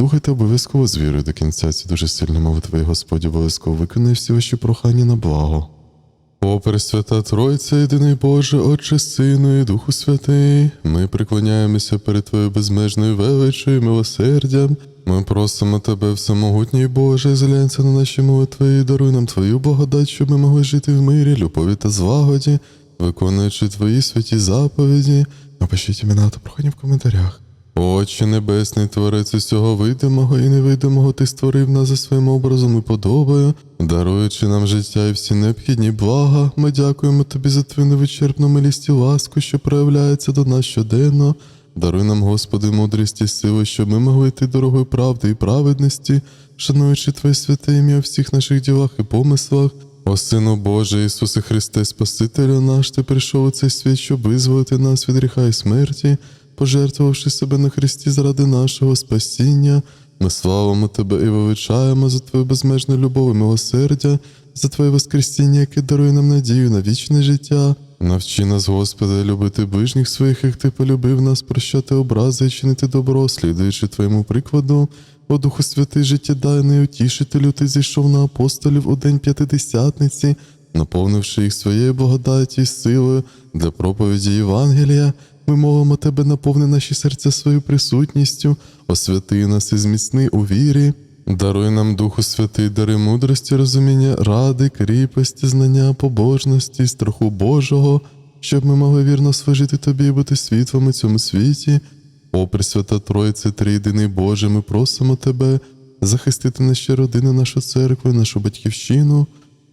Слухайте обов'язково з вірою до кінця ці дуже сильні молитви, Господь обов'язково виконає всі ваші прохання на благо. О, Пресвята Тройця, єдиний Боже, Отче, Сину і Духу Святий, ми преклоняємося перед Твоєю безмежною величою і милосердям. Ми просимо Тебе, всемогутній Боже, зглянься на наші молитви і даруй нам Твою благодать, щоб ми могли жити в мирі, любові та злагоді, виконуючи Твої святі заповіді. Напишіть імена та прохання в коментарях. Отче Небесний, Творець усього видимого і невидимого, Ти створив нас за своїм образом і подобою, даруючи нам життя і всі необхідні блага, ми дякуємо Тобі за Твою невичерпну милість і ласку, що проявляється до нас щоденно. Даруй нам, Господи, мудрість і сили, щоб ми могли йти дорогою правди і праведності, шануючи Твоє святе ім'я у всіх наших ділах і помислах. О Сину Боже, Ісусе Христе, Спасителю наш, Ти прийшов у цей світ, щоб визволити нас від гріха і смерті, пожертвувавши себе на Христі заради нашого спасіння. Ми славимо Тебе і величаємо за Твою безмежну любов і милосердя, за Твоє Воскресіння, яке дарує нам надію на вічне життя. Навчи нас, Господи, любити ближніх своїх, як Ти полюбив нас, прощати образи і чинити добро, слідуючи Твоєму прикладу. О Духу Святий, життєдайний утішителю, Ти зійшов на апостолів у день п'ятидесятниці, наповнивши їх своєю благодаті й силою для проповіді Євангелія. Ми молимо Тебе, наповни наші серця своєю присутністю, освяти нас і зміцни у вірі. Даруй нам Духу Святий, дари мудрості, розуміння, ради, кріпості, знання, побожності, страху Божого, щоб ми могли вірно служити Тобі і бути світлом у цьому світі. О, Пресвята Тройце, Трійдиний Боже, ми просимо Тебе захистити наші родини, нашу церкву, нашу батьківщину,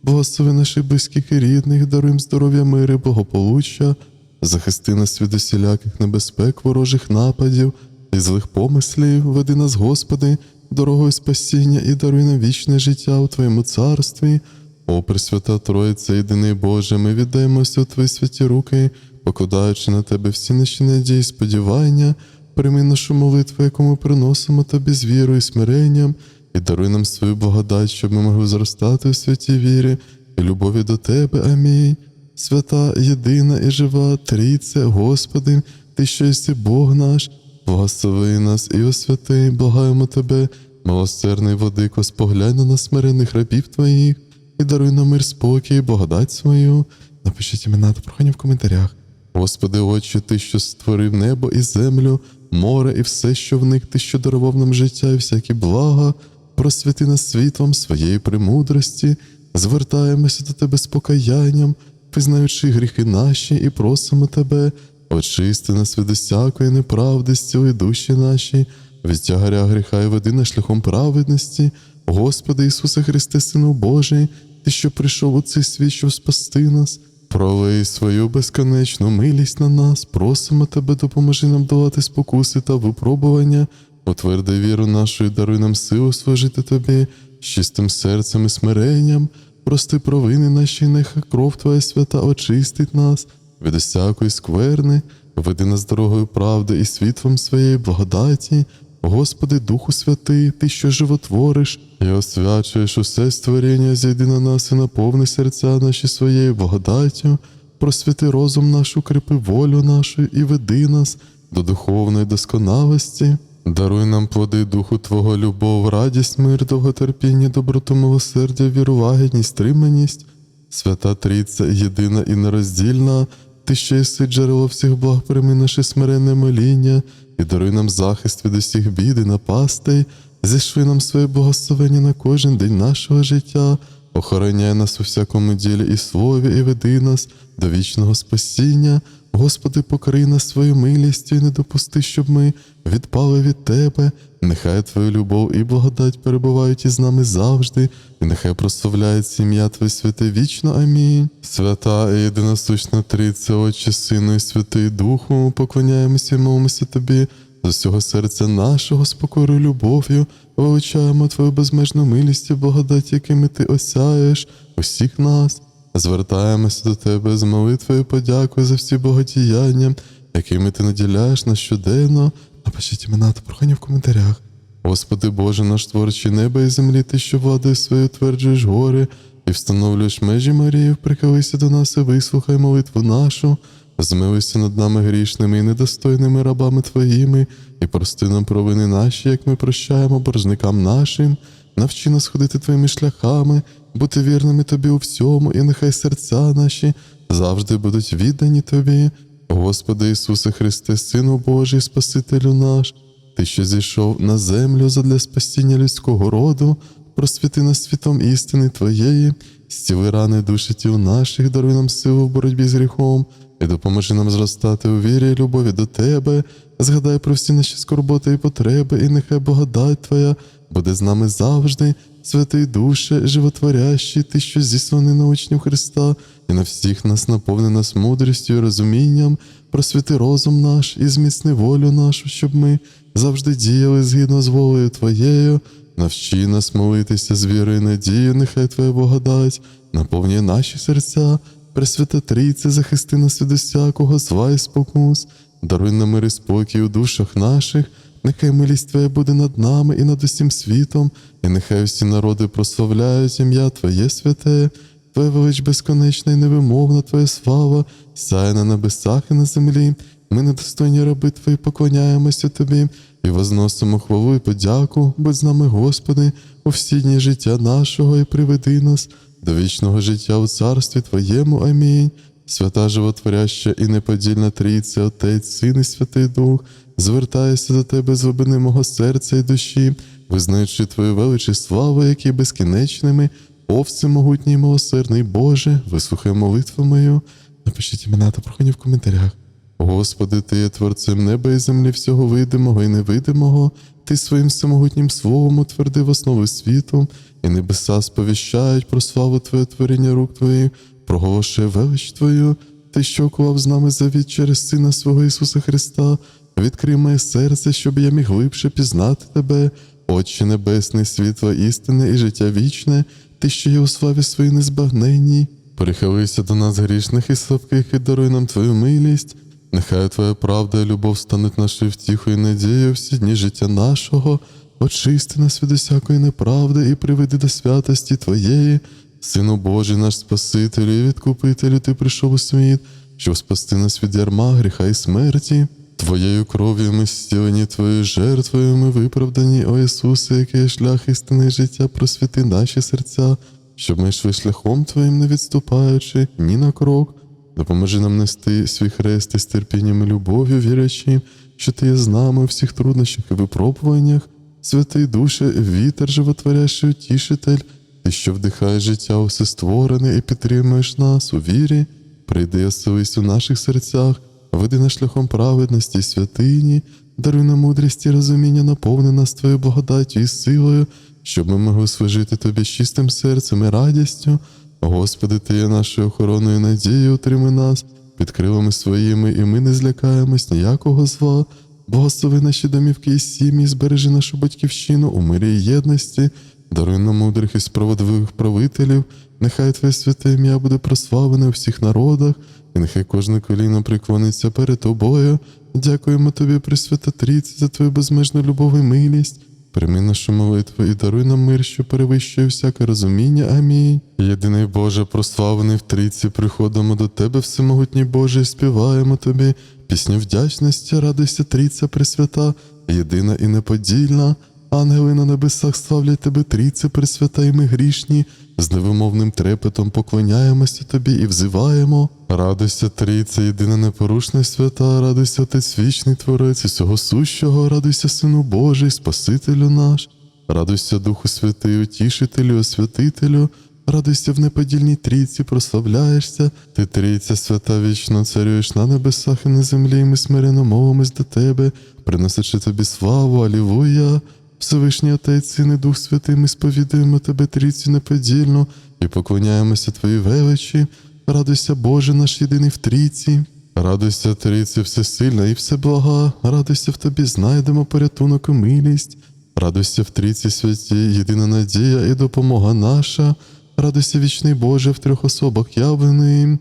благослови наших близьких і рідних, даруй їм здоров'я, мир і благополуччя, захисти нас від усіляких небезпек, ворожих нападів і злих помислів, веди нас, Господи, дорогою спасіння і даруй нам вічне життя у Твоєму царстві. О, Пресвята Троїця, єдиний Боже, ми віддаємося у Твої святі руки, покладаючи на Тебе всі наші надії і сподівання, прийми нашу молитву, яку ми приносимо Тобі з вірою і смиренням, і даруй нам свою благодать, щоб ми могли зростати у святій вірі і любові до Тебе. Амінь. Свята, єдина і жива Трійце, Господи, Ти що єси Бог наш, благослови нас і освяти, благаємо Тебе, милосердний владико, споглянь на нас смирених рабів Твоїх, і даруй нам мир, спокій, благодать свою. Напишіть імена та прохання в коментарях. Господи, Отче, Ти, що створив небо і землю, море і все, що в них, Ти, що дарував нам життя і всякі блага, просвіти нас світлом своєї премудрості, звертаємося до Тебе з покаянням, визнаючи гріхи наші, і просимо Тебе, очисти нас від усякої неправди, з зціли душі наші, від тягаря гріха і веди нас шляхом праведності, Господи Ісусе Христе, Сину Божий, Ти, що прийшов у цей світ, щоб спасти нас. Пролий свою безконечну милість на нас, просимо тебе, допоможи нам долати спокуси та випробування, утверди віру нашу і даруй нам силу служити тобі, з чистим серцем і смиренням, прости провини наші, нехай кров Твоя свята очистить нас від усякої скверни, веди нас дорогою правди і світлом своєї благодаті. Господи, Духу Святий, Ти, що животвориш і освячуєш усе створіння, зійди на нас і наповни серця наші своєю благодаттю, просвіти розум наш, укріпи волю нашу і веди нас до духовної досконалості. Даруй нам плоди Духу Твого любов, радість, мир, довготерпіння, доброту, милосердя, віру, лагідність, стриманість, свята Трійця, єдина і нероздільна, Ти що єси джерело всіх благ, прийми наше смиренне моління, і даруй нам захист від усіх бід і напастей, зішли нам своє благословення на кожен день нашого життя, охороняй нас у всякому ділі і слові, і веди нас до вічного спасіння. Господи, покрий нас свою милістю і не допусти, щоб ми відпали від Тебе. Нехай Твоя любов і благодать перебувають із нами завжди, і нехай прославляється ім'я Твоє святе вічно. Амінь. Свята і єдиносущна Триця, Отче, Сину і Святий Духу, поклоняємося і молимося Тобі. З усього серця нашого з покорою любов'ю величаємо Твою безмежну милість і благодать, якими Ти осяєш усіх нас. Звертаємося до Тебе з молитвою подякою за всі богодіяння, якими ти наділяєш нас щоденно. Напишіть імена та прохання в коментарях. Господи Боже, наш творчий неба і землі, Ти, що владою своєю утверджуєш гори і встановлюєш межі Марії, прикалися до нас і вислухай молитву нашу. Змилися над нами грішними і недостойними рабами Твоїми, і прости нам провини наші, як ми прощаємо боржникам нашим. Навчи нас ходити Твоїми шляхами, бути вірними Тобі у всьому, і нехай серця наші завжди будуть віддані Тобі. Господи Ісусе Христе, Сину Божий, Спасителю наш, Ти, що зійшов на землю задля спасіння людського роду, просвіти нас світом істини Твоєї, зціли рани душі тіл наших, даруй нам силу в боротьбі з гріхом і допоможи нам зростати у вірі і любові до Тебе. Згадай про всі наші скорботи і потреби, і нехай благодать Твоя буде з нами завжди, святий душе, животворящий, ти, що зісланий на учнів Христа, і на всіх нас наповни нас мудрістю і розумінням, просвіти розум наш і зміцни волю нашу, щоб ми завжди діяли згідно з волею Твоєю. Навчи нас молитися з вірою і надією, нехай Твоя благодать наповнює наші серця, Пресвята Трійце, захисти нас від усякого зла і спокус, даруй нам мир і спокій у душах наших, нехай милість Твоя буде над нами і над усім світом, і нехай усі народи прославляють ім'я Твоє святе, Твоя велич безконечна і невимовна Твоя слава, сяє на небесах і на землі. Ми недостойні раби Твої поклоняємося Тобі і возносимо хвалу і подяку, будь з нами, Господи, у всі дні життя нашого і приведи нас до вічного життя у царстві Твоєму. Амінь. Свята животворяща і неподільна Трійця, Отець, Син і Святий Дух, звертаюся до Тебе з глибини мого серця і душі, визнаючи Твою велич і славу, які безкінечними, всемогутній і милосердний Боже, вислухай молитву мою. Напишіть імена та прохання в коментарях. Господи, Ти є творцем неба і землі всього видимого і невидимого, Ти своїм всемогутнім словом утвердив основи світу, і небеса сповіщають про славу Твоє творіння рук Твоїх, проголошує велич Твою, Ти, що уклав з нами завіт через Сина свого Ісуса Христа, відкрий моє серце, щоб я міг глибше пізнати Тебе, Отче Небесний, світло істини і життя вічне, Ти, що є у славі своїй незбагненній. Прихилися до нас грішних і слабких і даруй нам Твою милість. Нехай Твоя правда і любов стануть нашою втіхою і надією всі дні життя нашого, очисти нас від усякої неправди і приведи до святості Твоєї, Сину Божий, наш Спасителю і відкупителю, Ти прийшов у світ, щоб спасти нас від ярма, гріха і смерті. Твоєю кров'ю ми зцілені, Твоєю жертвою ми виправдані, о Ісусе, який шлях істини життя, просвіти наші серця, щоб ми йшли шляхом Твоїм, не відступаючи ні на крок. Допоможи нам нести свій хрест із терпінням і любов'ю, вірячи, що ти є з нами у всіх труднощах і випробуваннях, святий душе, вітер, животворящий утішитель, ти, що вдихаєш життя у все створене і підтримуєш нас у вірі, прийди оселись у наших серцях, веди нас шляхом праведності й святині, даруй нам мудрість і розуміння, наповни нас твоєю благодаттю і силою, щоб ми могли служити тобі з чистим серцем і радістю. Господи, Ти є нашою охороною надією, утримай нас під крилами своїми, і ми не злякаємось ніякого зла. Благослови наші домівки і сім'ї, збережи нашу батьківщину у мирі і єдності, даруй нам мудрих і справедливих правителів, нехай Твоє святе ім'я буде прославлене у всіх народах, і нехай кожне коліно преклониться перед Тобою. Дякуємо Тобі, Пресвята Трійці, за Твою безмежну любов і милість. Прийми нашу молитву і даруй нам мир, що перевищує всяке розуміння. Амінь. Єдиний Боже, прославлений в трійці, приходимо до Тебе, всемогутній Боже, і співаємо Тобі пісню вдячності, радуйся, трійця Пресвята, єдина і неподільна. Ангели на небесах славлять Тебе, трійце Пресвята, і ми грішні. З невимовним трепетом поклоняємося Тобі і взиваємо. Радуйся, Трійце, єдина непорушна свята, радуйся, Отець вічний Творець, усього сущого, радуйся, Сину Божий, Спасителю наш, радуйся, Духу Святий, Утішителю, Освятителю, радуйся в неподільній трійці, прославляєшся, ти трійця свята вічно царюєш на небесах і на землі, і ми смирено мовимось до Тебе, приносячи тобі славу, Алілуя. Всевишній Отець, і Дух Святий, ми сповідуємо Тебе трійцю неподільну і поклоняємося Твоїй величі. Радуйся, Боже наш єдиний в трійці. Радуйся, трійці, всесильна і всеблага, радуйся в тобі, знайдемо порятунок і милість. Радуйся в трійці святі, єдина надія і допомога наша. Радуйся, вічний Боже, в трьох особах явлений.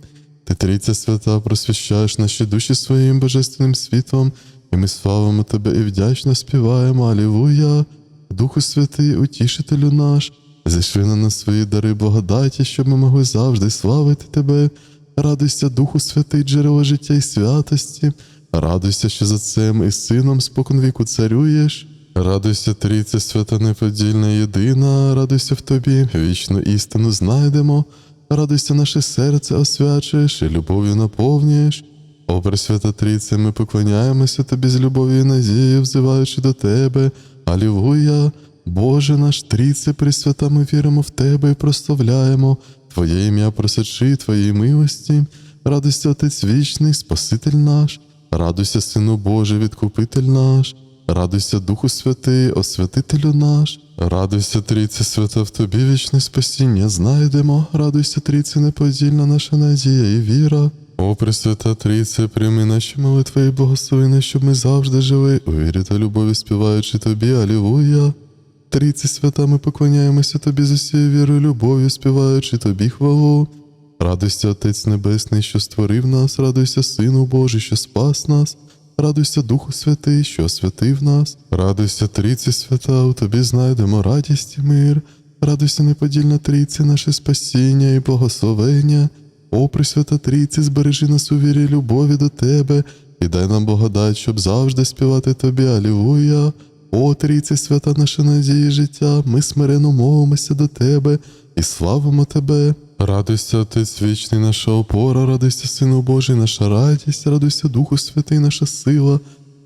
Ти трійця свята, просвящаєш наші душі своїм божественним світлом, і ми славимо Тебе і вдячно співаємо. Алілуя! Духу Святий, утішителю наш, зійшли на нас свої дари благодаті, щоб ми могли завжди славити Тебе. радуйся, Духу Святий, джерело життя і святості, радуйся, що за цим і сином споконвіку царюєш. Радуйся, Трійце, свята неподільна єдина, радуйся в тобі, вічну істину знайдемо, радуйся, наше серце освячуєш і любов'ю наповнюєш. О, Пресвята Трійце, ми поклоняємося тобі з любов'ю і надією, взиваючи до тебе. Алілуя! Боже наш Трійце, Пресвята, ми віримо в Тебе і прославляємо Твоє ім'я просячи Твоєї милості. Радуйся, Отець вічний, Спаситель наш, радуйся, Сину Божий, Відкупитель наш, радуйся, Духу Святий, Освятителю наш, радуйся, Трійце свята, в Тобі вічне спасіння знайдемо, радуйся, Трійце, неподільна наша надія і віра. О, Пресвята Трійце, прийми наші молитви і благослови, щоб ми завжди жили у вірі та любові, співаючи Тобі, Алілуя. Трійці свята, ми поклоняємося Тобі з усією вірою, любов'ю, співаючи Тобі хвалу. Радуйся, Отець Небесний, що створив нас, радуйся, Сину Божий, що спас нас, радуйся, Духу Святий, що освятив нас, радуйся, Трійці свята, у Тобі знайдемо радість і мир, радуйся, неподільна Трійці, наше спасіння і благословення. О, Пресвята Трійці, збережи нас у вірі любові до Тебе, і дай нам благодать, щоб завжди співати Тобі, Алілуя. О, Трійце, свята наша надія життя, ми смирено мовимося до Тебе і славимо Тебе. Радуйся, Отець вічний, наша опора, радуйся, Сину Божий, наша радість, радуйся, Духу Святий, наша сила,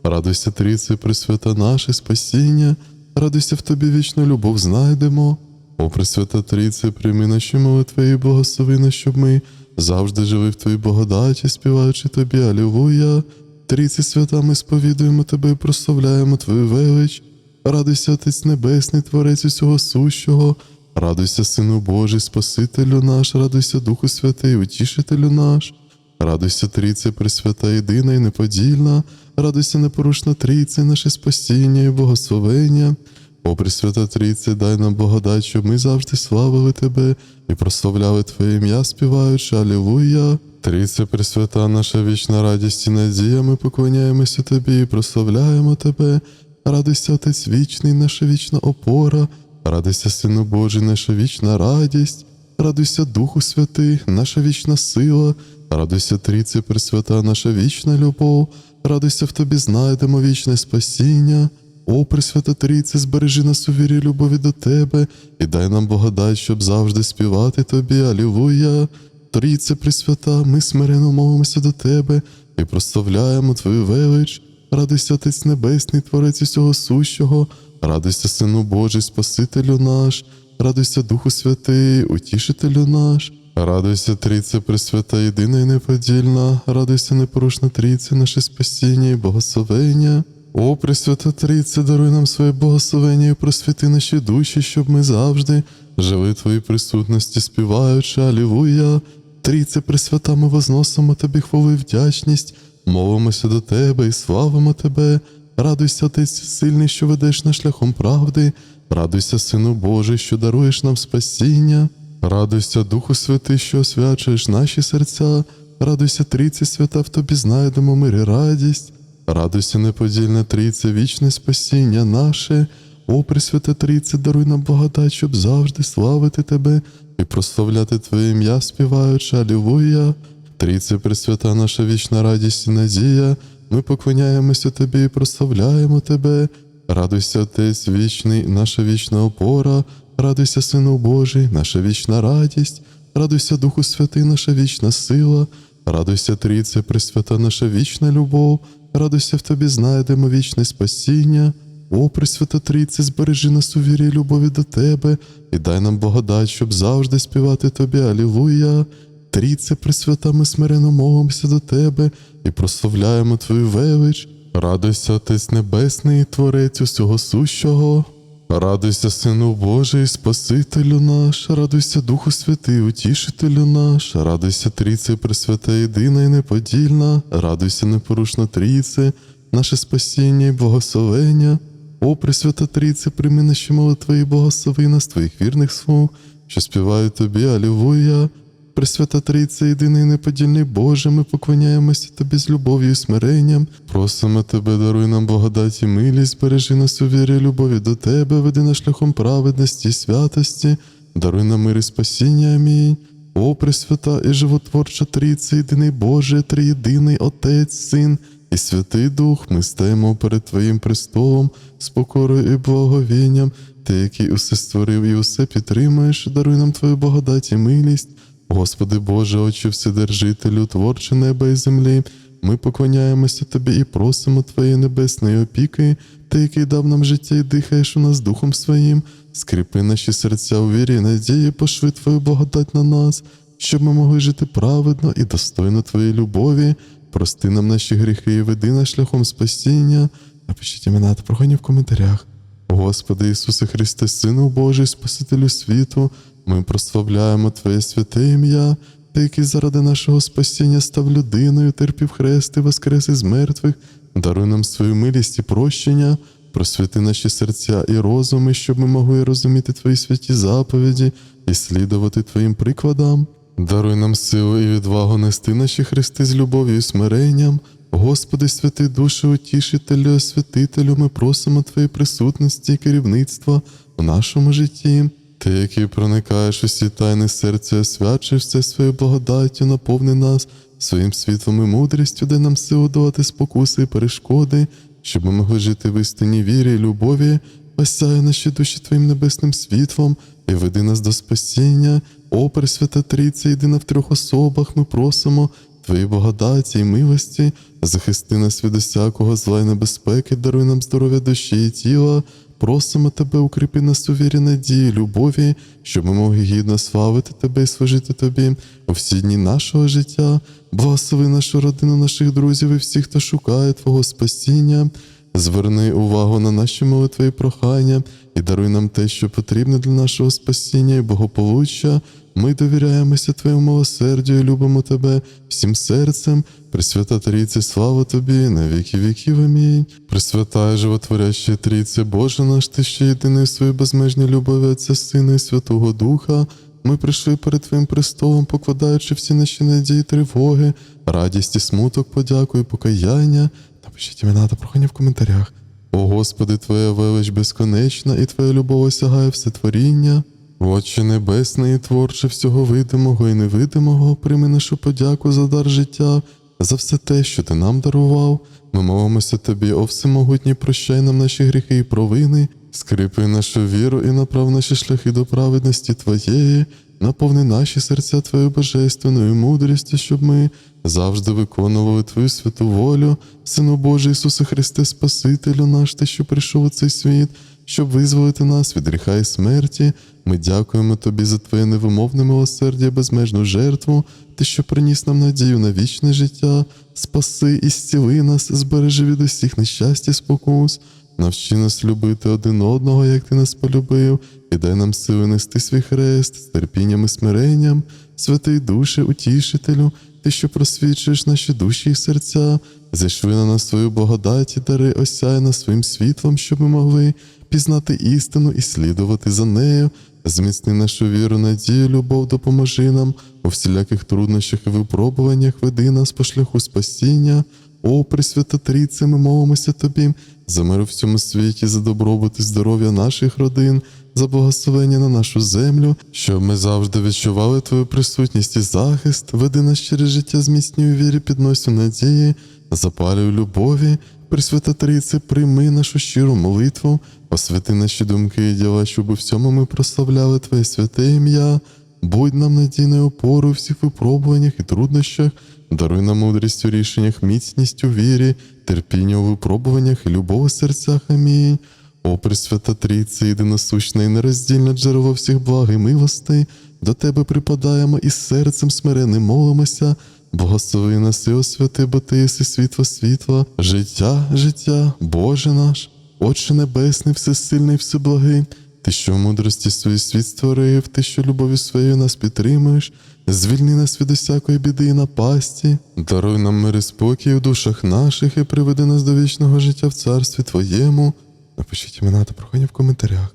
радуйся, Трійце, Пресвята наше спасіння, радуйся в Тобі вічну любов знайдемо. О, Пресвята Трійце, прийми наші молитви і благослови щоб ми завжди жили в Твоїй благодаті, співаючи Тобі, Алілуя. Трійці свята, ми сповідуємо Тебе і прославляємо Твою велич. Радуйся, Отець Небесний, Творець усього сущого, радуйся, Сину Божий, Спасителю наш, радуйся, Духу Святий, Утішителю наш, радуйся, Трійце, Пресвята, єдина і неподільна, радуйся, непорушна Трійце, наше спасіння і благословення. О, Пресвята Трійце, дай нам благодать, щоб ми завжди славили Тебе і прославляли Твоє ім'я, співаючи Алілуя. Трійце Пресвята, наша вічна радість і надія, ми поклоняємося Тобі і прославляємо Тебе. Радуйся, Отець вічний, наша вічна опора, радуйся, Сину Божий, наша вічна радість, радуйся, Духу Святий, наша вічна сила, радуйся, Трійце Пресвята, наша вічна любов, радуйся, в Тобі знайдемо вічне спасіння. О, Пресвята Трійце, збережи нас у вірі любові до Тебе і дай нам благодать, щоб завжди співати Тобі, Алілуя. Трійце Пресвята, ми смирено мовимося до Тебе і прославляємо Твою велич. Радуйся, Отець Небесний, Творець усього сущого, радуйся, Сину Божий, Спасителю наш, радуйся, Духу Святий, Утішителю наш, радуйся, Трійце Пресвята, єдина і неподільна, радуйся, непорушна Трійце, наше спасіння і благословення. О, Пресвята Трійце, даруй нам своє благословення і просвіти наші душі, щоб ми завжди жили Твоїй присутності, співаючи, Алілуя. Трійце Пресвята, ми возносимо Тобі хвалу і вдячність, мовимося до Тебе і славимо Тебе. Радуйся, Отець сильний, що ведеш нас шляхом правди, радуйся, Сину Божий, що даруєш нам спасіння, радуйся, Духу Святий, що освячуєш наші серця, радуйся, Трійці свята, в Тобі знайдемо мир і радість. Радуйся, неподільна Трійце, вічне спасіння наше. О, Пресвята Трійце, даруй нам благодать, щоб завжди славити Тебе і прославляти Твоє ім'я, співаючи, Алілуя. Трійце Пресвята, наша вічна радість і надія, ми поклоняємося Тобі і прославляємо Тебе. Радуйся, Отець вічний, наша вічна опора, радуйся, Сину Божий, наша вічна радість, радуйся, Духу Святий, наша вічна сила, радуйся, Трійце Пресвята, наша вічна любов, радуйся в Тобі, знайдемо вічне спасіння. О, Пресвята Трійце, збережи нас у вірі любові до Тебе, і дай нам благодать, щоб завжди співати Тобі, Алілуя. Трійце, Пресвята, ми смирено мовимося до Тебе і прославляємо Твою велич. Радуйся, Отець Небесний, Творець усього сущого. Радуйся, Сину Божий, Спасителю наш, радуйся, Духу Святий, Утішителю наш, радуйся, Трійце, Пресвята, єдина і неподільна, радуйся, непорушна Трійце, наше спасіння і благословення. О, Пресвята Трійце, прийми наші молитви і благослови нас Твоїх вірних слуг, що співають Тобі, Алілуя. Пресвята Трійце, єдиний неподільний Боже, ми поклоняємося Тобі з любов'ю і смиренням. Просимо Тебе, даруй нам благодать і милість, збережи нас у вірі любові до Тебе, веди нас шляхом праведності і святості, даруй нам мир і спасіння. Амінь. О, Пресвята і животворча Трійця, єдиний Боже, триєдиний Отець, Син і Святий Дух, ми стаємо перед Твоїм престолом з покорою і благовінням, Ти, який усе створив і усе підтримуєш, даруй нам Твою благодать і милість. Господи Боже, Отче Вседержителю, творче неба і землі, ми поклоняємося Тобі і просимо Твоєї небесної опіки, Ти, який дав нам життя і дихаєш у нас Духом Своїм, скріпи наші серця у вірі надії, пошви Твою благодать на нас, щоб ми могли жити праведно і достойно Твоєї любові. Прости нам наші гріхи і веди нас шляхом спасіння. Напишіть імена та прохання в коментарях. Господи Ісусе Христе, Сину Божий, Спасителю світу, ми прославляємо Твоє святе ім'я, Ти, який заради нашого спасіння став людиною, терпів хрест і воскрес із мертвих, даруй нам свою милість і прощення, просвіти наші серця і розуми, щоб ми могли розуміти Твої святі заповіді і слідувати Твоїм прикладам. Даруй нам силу і відвагу нести наші хрести з любов'ю і смиренням. Господи, святий Душе, утішителю, освятителю, ми просимо Твоєї присутності і керівництва в нашому житті. Ти, який проникаєш усі тайни серця, освячуєш все своєю благодаттю, наповни нас своїм світлом і мудрістю, дай нам силу долати спокуси і перешкоди, щоб ми могли жити в істинній вірі і любові, осяй наші душі Твоїм небесним світлом і веди нас до спасіння. О, Пресвята Трійця, єдина в трьох особах, ми просимо Твої благодаті і милості, захисти нас від усякого зла і небезпеки, даруй нам здоров'я душі і тіла. Просимо тебе, укріпи нас у вірі надії, любові, щоб ми могли гідно славити тебе і служити тобі у всі дні нашого життя. Благослови нашу родину, наших друзів і всіх, хто шукає Твого спасіння. Зверни увагу на наші молитви і прохання і даруй нам те, що потрібне для нашого спасіння і благополуччя. Ми довіряємося Твоєму милосердю і любимо Тебе всім серцем. Пресвята Трійце, слава Тобі, на віки віків. Амінь. Пресвята і животворяща Трійце, Боже наш, Ти ще єдиний в своїй безмежній любові Отця Сина і Святого Духа. Ми прийшли перед Твоїм престолом, покладаючи всі наші надії, тривоги, радість і смуток, подяку і покаяння. Напишіть імена та прохання в коментарях. О Господи, Твоя велич безконечна, і Твоя любов осягає все творіння. Отче Небесний, творче всього видимого і невидимого, прийми нашу подяку за дар життя, за все те, що ти нам дарував. Ми молимося тобі, о всемогутній, прощай нам наші гріхи і провини, скріпи нашу віру і направ наші шляхи до праведності Твоєї, наповни наші серця Твоєю божественною мудрістю, щоб ми завжди виконували Твою святу волю, Сину Божий Ісусе Христе, Спасителю наш, Ти, що прийшов у цей світ, щоб визволити нас від гріха і смерті. Ми дякуємо Тобі за Твоє невимовне милосердя, безмежну жертву, Ти, що приніс нам надію на вічне життя, спаси і зціли нас, збережи від усіх нещасть і спокус. Навчи нас любити один одного, як ти нас полюбив, і дай нам сили нести свій хрест з терпінням і смиренням, святий душе, утішителю, ти, що просвічуєш наші душі і серця, зайшли на нас свою благодать і дари, осяй нас своїм світлом, щоб ми могли пізнати істину і слідувати за нею. Зміцни нашу віру, надію, любов, допоможи нам у всіляких труднощах і випробуваннях, веди нас по шляху спасіння. О, Пресвята Трійце, ми молимося Тобі за мир у всьому світі, за добробут і здоров'я наших родин, за благословення на нашу землю, щоб ми завжди відчували Твою присутність і захист, веди нас через життя зміцнюю вірі, підносю надії, запалюю любові. Пресвята Трійце, прийми нашу щиру молитву, освяти наші думки і діла, щоб у всьому ми прославляли Твоє святе ім'я. Будь нам надійною опорою у всіх випробуваннях і труднощах, даруй нам мудрість у рішеннях, міцність у вірі, терпіння у випробуваннях і любов у серцях. Амінь. О, Пресвята Трійце, єдиносущна і нероздільне джерело всіх благ і милостей, до Тебе припадаємо і серцем смиренним молимося. Благослови нас і освяти, бо ти єси світло світла, життя, життя, Боже наш, Отче Небесний, всесильний, всеблагий, ти, що в мудрості свої світ створив, ти, що любов'ю своєю нас підтримуєш, звільни нас від усякої біди і напасті, даруй нам мир і спокій у душах наших і приведи нас до вічного життя в царстві Твоєму. Напишіть імена та прохання в коментарях.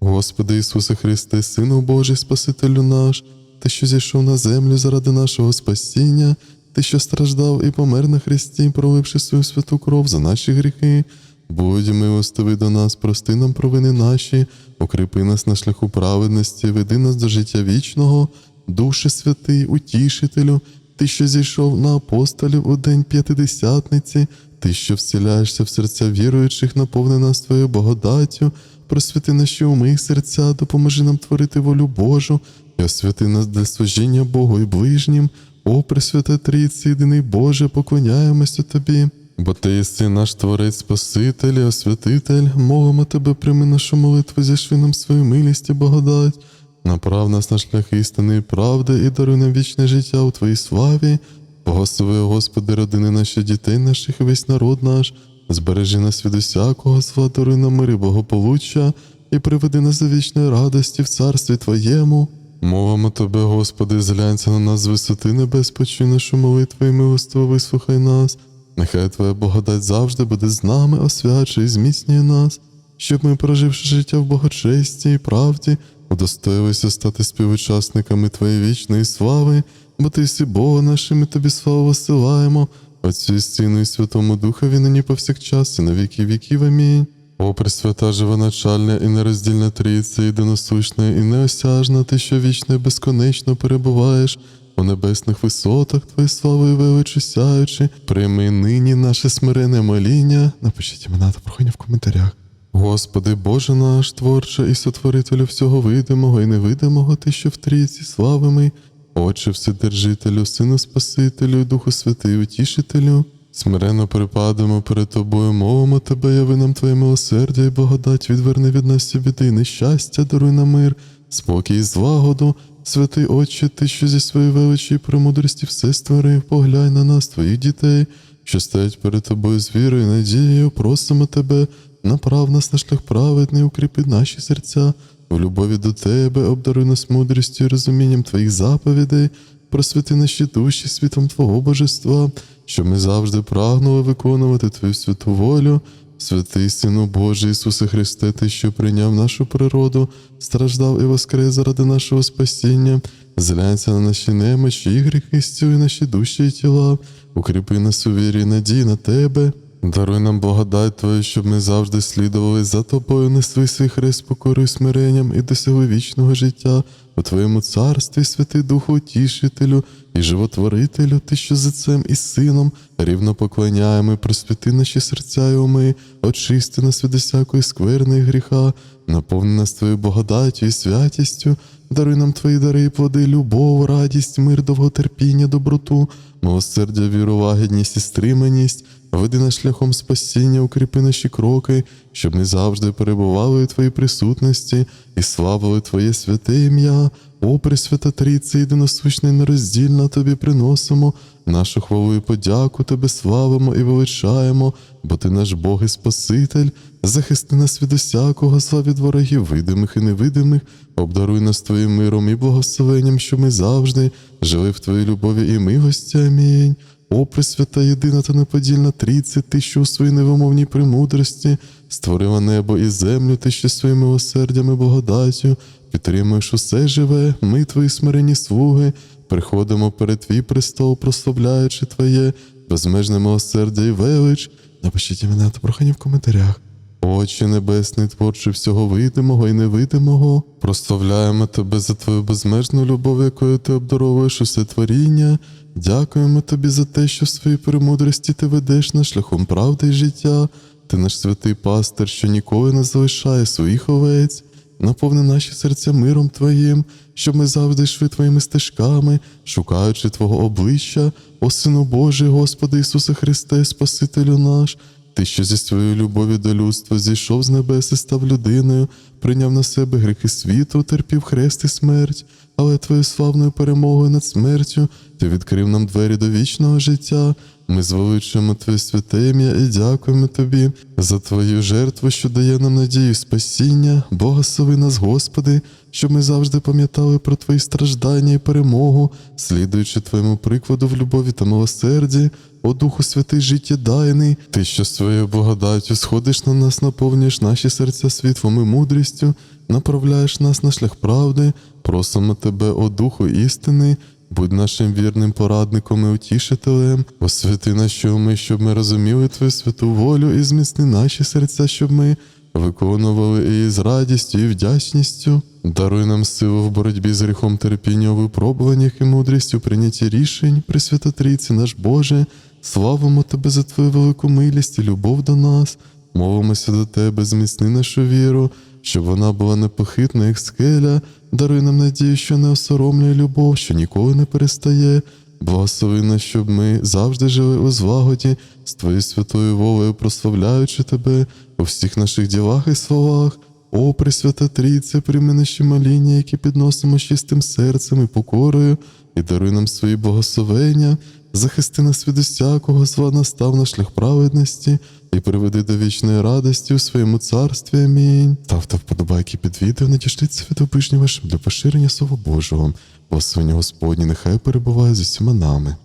Господи Ісусе Христе, Сину Божий, Спасителю наш, Ти, що зійшов на землю заради нашого спасіння, Ти, що страждав і помер на Христі, проливши свою святу кров за наші гріхи. Будь милостивий до нас, прости нам провини наші, укріпи нас на шляху праведності, веди нас до життя вічного. Душе святий, утішителю, ти, що зійшов на апостолів у день п'ятидесятниці, ти, що вселяєшся в серця віруючих, наповни нас твоєю благодаттю, просвіти наші уми серця, допоможи нам творити волю Божу освяти нас для служіння Богу і ближнім. О, Пресвята Трійці, єдиний Боже, поклоняємося Тобі. Бо ти єси наш Творець Спаситель і освятитель, молимо Тебе, прийми нашу молитву, зішви нам свою милість і благодать. Направ нас на шлях істини і правди і даруй нам вічне життя у Твоїй славі. Благослови, Господи, родини наші дітей наших весь народ наш, збережи нас від усякого зла, даруй нам мир і благополуччя, і приведи нас до вічної радості в царстві Твоєму. Мовимо Тебе, Господи, зглянься на нас з висоти небес, почуй нашу молитву і милостиво вислухай нас. Нехай Твоя благодать завжди буде з нами, освячує і зміцнює нас, щоб ми, проживши життя в благочесті і правді, удостоїлися стати співучасниками Твоєї вічної слави, бо Ти си Бога нашим і Тобі славу висилаємо, Отцю і Сину і Святому Духові нині повсякчас і на віки віків. Амінь. О, Пресвята живоначальна і нероздільна Трійця, єдиносущна і неосяжна, ти, що вічно і безконечно перебуваєш у небесних висотах, Твої славою величі сяючи, прийми нині наше смирене моління. Напишіть імена та прохання в коментарях. Господи, Боже наш, творче і сотворителю всього видимого і невидимого, Ти, що в трійці славимий, Отче Вседержителю, Сину Спасителю, Духу Святий, Утішителю, смиренно припадемо перед Тобою, мовимо Тебе, яви нам Твоє милосердя і благодать, відверни від нас всі біди, нещастя, даруй нам мир, спокій і злагоду. Святий Отче, Ти, що зі своєї величі і премудрості все створив, поглянь на нас, Твоїх дітей, що стоять перед Тобою з вірою і надією, просимо Тебе, направ нас на шлях праведний, укріпи наші серця, в любові до Тебе, обдаруй нас мудрістю і розумінням Твоїх заповідей, просвіти наші душі світом Твого божества, щоб ми завжди прагнули виконувати Твою святу волю. Святий Сину Божий Ісусе Христе, Ти, що прийняв нашу природу, страждав і воскрес заради нашого спасіння, зглянься на наші немочі і гріхи, зцілуй наші душі і тіла, укріпи нас у вірі надії на Тебе. Даруй нам благодать Твою, щоб ми завжди слідували за Тобою, несли свій хрест покорою смиренням і досягли вічного життя. У Твоєму царстві, святий Духу Утішителю і животворителю, Ти, що з Отцем і Сином рівно поклоняємо, і просвіти наші серця і уми, очисти нас від усякої скверни і гріха, наповни нас Твоєю благодаттю і святістю, даруй нам Твої дари і плоди, любов, радість, мир, довготерпіння, доброту, милосердя, віру, лагідність і стриманість. Веди нас шляхом спасіння, укріпи наші кроки, щоб ми завжди перебували у Твоїй присутності і славили Твоє святе ім'я. О, Пресвята Трійце, єдиносущна і нероздільна Тобі приносимо, нашу хвалу і подяку Тебе славимо і величаємо, бо Ти наш Бог і Спаситель, захисти нас від усякого зла від ворогів, видимих і невидимих, обдаруй нас Твоїм миром і благословенням, щоб ми завжди жили в Твоїй любові і милості. Амінь. О, Пресвята єдина та неподільна трійці, ти, що у своїй невимовній премудрості створила небо і землю, ти що своїм милосердям і благодаттю підтримуєш усе живе, ми, твої смирені слуги, приходимо перед твій престол, прославляючи Твоє безмежне милосердя і велич. Напишіть імена та прохання в коментарях. Отче Небесний, творче всього видимого і невидимого, прославляємо Тебе за Твою безмежну любов, якою Ти обдаровуєш усе творіння. Дякуємо Тобі за те, що в своїй премудрості Ти ведеш нас шляхом правди і життя. Ти наш святий пастир, що ніколи не залишає своїх овець. Наповни наші серця миром Твоїм, щоб ми завжди йшли Твоїми стежками, шукаючи Твого обличчя, о Сину Божий, Господи Ісусе Христе, Спасителю наш. Ти, що зі своєю любові до людства зійшов з небес і став людиною, прийняв на себе гріхи світу, терпів хрест і смерть, але твоєю славною перемогою над смертю ти відкрив нам двері до вічного життя. Ми звеличуємо Твоє святе ім'я і дякуємо Тобі за Твою жертву, що дає нам надію спасіння. Благослови нас, Господи, щоб ми завжди пам'ятали про Твої страждання і перемогу, слідуючи Твоєму прикладу в любові та милосерді. О Духу Святий життєдайний, Ти, що своєю благодаттю сходиш на нас, наповнюєш наші серця світлом і мудрістю, направляєш нас на шлях правди, просимо Тебе, о Духу істини, будь нашим вірним порадником і утішителем, освяти наші уми, щоб ми розуміли Твою святу волю і зміцни наші серця, щоб ми виконували її з радістю і вдячністю. Даруй нам силу в боротьбі з гріхом терпіння у випробуваннях і мудрість у прийнятті рішень, Пресвята Трійці наш Боже, славимо Тебе за Твою велику милість і любов до нас. Молимося до Тебе, зміцни нашу віру, щоб вона була непохитна, як скеля. Даруй нам надію, що не осоромлює любов, що ніколи не перестає. Благослови нас, щоб ми завжди жили у злагоді з Твоєю святою волею, прославляючи Тебе у всіх наших ділах і словах. О, Пресвята Трійце, прийми наші моління, які підносимо чистим серцем і покорою, і даруй нам свої благословення, захисти нас від усякого зла, настав на шлях праведності і приведи до вічної радості у своєму царстві. Амінь. Ставте вподобайки під відео, надішліться від обижні вашим для поширення Слова Божого. Благословення Господні нехай перебуває з усіма нами.